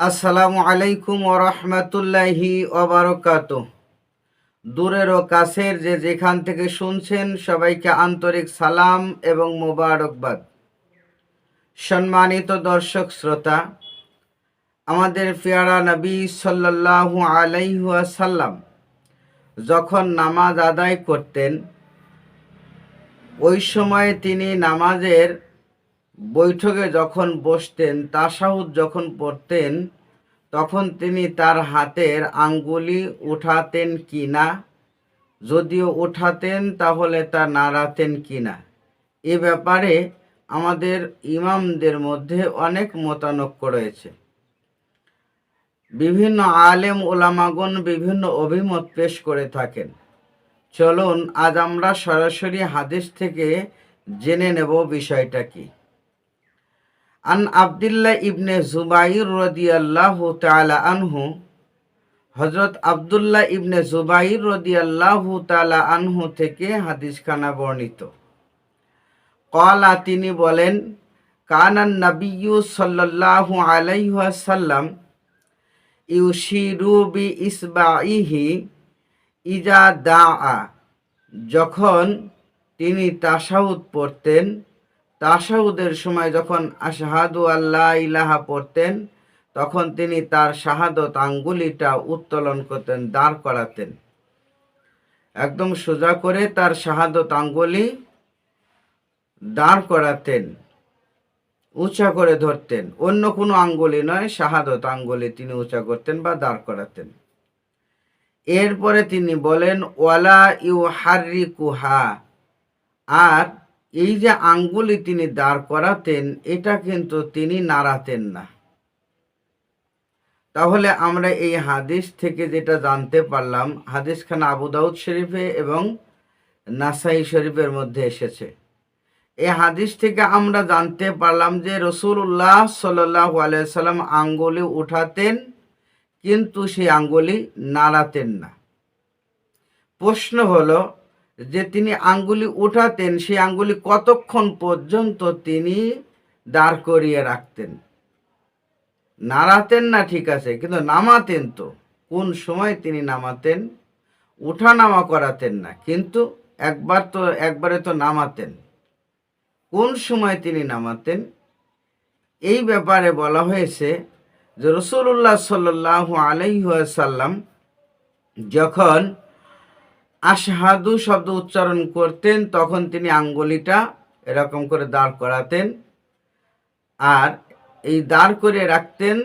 আসসালামু আলাইকুম ওরহমতুল্লাহি ওবরকাত দূরের ও কাছের যে যেখান থেকে শুনছেন, সবাইকে আন্তরিক সালাম এবং মোবারকবাদ। সম্মানিত দর্শক শ্রোতা, আমাদের পেয়ারা নবী সাল্লাল্লাহু আলাইহাসাল্লাম যখন নামাজ আদায় করতেন, ওই সময় তিনি নামাজের বৈঠকে যখন বসতেন তাসাহুদ যখন পড়তেন, তখন তিনি তার হাতের আঙ্গুলি উঠাতেন কি না? যদিও উঠাতেন, তাহলে তা নাড়াতেন কি না? এ ব্যাপারে আমাদের ইমামদের মধ্যে অনেক মতানক্য রয়েছে। বিভিন্ন আলেম ওলামাগণ বিভিন্ন অভিমত পেশ করে থাকেন। চলুন, আজ আমরা সরাসরি হাদিস থেকে জেনে নেব বিষয়টা কি। আন আবদুল্লাহ ইবনে জুবাইর রদিয়াল্লাহু তাআলা আনহু হজরত আবদুল্লাহ ইবনে জুবাইর রদিয়াল্লাহু তালা আনহু থেকে হাদিসখানা বর্ণিত। কলা তিনি বলেন কানান নবিয়্যু সাল্লাল্লাহু আলাইহি ওয়াসাল্লাম ইউশিরু বি ইসবাইহি ইজা দাআ যখন তিনি তাসাউদ পড়তেন তাশাহুদের সময় যখন আশহাদু আল্লাহ ইলাহা পড়তেন, তখন তিনি তার শাহাদত আঙ্গুলিটা উত্তোলন করতেন, দাঁড় করাতেন। একদম সোজা করে তার শাহাদত আঙ্গুলি দাঁড় করাতেন, উঁচা করে ধরতেন। অন্য কোনো আঙ্গুলি নয়, শাহাদত আঙ্গুলি তিনি উঁচা করতেন বা দাঁড় করাতেন। এরপরে তিনি বলেন, ওয়ালা ইউ হার্রি কুহা আর এই যে আঙ্গুলি তিনি দাঁড় করাতেন, এটা কিন্তু তিনি নাড়াতেন না। তাহলে আমরা এই হাদিস থেকে যেটা জানতে পারলাম হাদিস খান আবু দাউদ শরীফে এবং নাসাই শরীফের মধ্যে এসেছে। এই হাদিস থেকে আমরা জানতে পারলাম যে রসুল্লাহ সাল্লাহ আলাইসাল্লাম আঙ্গুলি উঠাতেন, কিন্তু সেই আঙ্গুলি নাড়াতেন না। প্রশ্ন হলো যে তিনি আঙ্গুলি উঠাতেন, সেই আঙ্গুলি কতক্ষণ পর্যন্ত তিনি দাঁড় করিয়ে রাখতেন? নাড়াতেন না, ঠিক আছে, কিন্তু নামাতেন তো। কোন সময় তিনি নামাতেন? উঠা নামা করাতেন না, কিন্তু একবার তো, একবারে তো নামাতেন। কোন সময় তিনি নামাতেন? এই ব্যাপারে বলা হয়েছে যে রসুল্লাহ সাল্লাহ আলহাসাল্লাম যখন আশহাদু শব্দ উচ্চারণ করতেন, তখন তিনি আঙ্গুলিটা এরকম করে দাঁড় করাতেন। আর এই দাঁড় করে রাখতেন,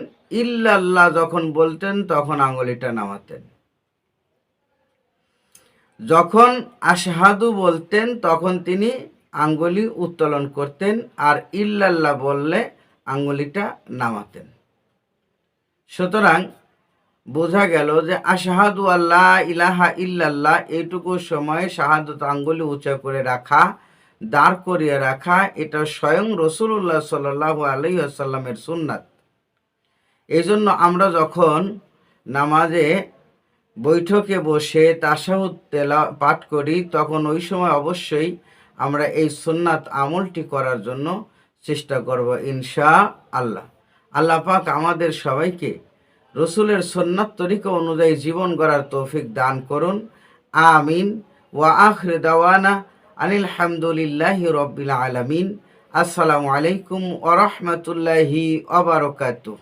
ইল্লাল্লাহ যখন বলতেন, তখন আঙ্গুলিটা নামাতেন। যখন আশহাদু বলতেন, তখন তিনি আঙ্গুলি উত্তোলন করতেন আর ইল্লাল্লাহ বললে আঙ্গুলিটা নামাতেন। সুতরাং বোঝা গেল যে আশাহাদু আল্লাহ ইলাহা ইল্লাল্লাহ এইটুকু সময় শাহাদত আঙ্গুলি উঁচা করে রাখা, দাঁড় করিয়ে রাখা, এটা স্বয়ং রসুল্লাহ সাল্লাহ আলহিহাসাল্লামের সুন্নাত। এই জন্য আমরা যখন নামাজে বৈঠকে বসে তাসাহুদ তেলা পাঠ করি, তখন ওই সময় অবশ্যই আমরা এই সুন্নাত আমলটি করার জন্য চেষ্টা করব ইনশা আল্লাহ। আল্লাহ পাক আমাদের সবাইকে রসুলের সন্ন্যত তরিকা অনুযায়ী জীবন গড়ার তৌফিক দান করুন। আমিন। ওয়া আখরে দাওয়ানা আনিল হামদুলিল্লাহি রব্বিল আলমিন। আসসালামু আলাইকুম ওরহমতুল্লাহি অবরকাতুহ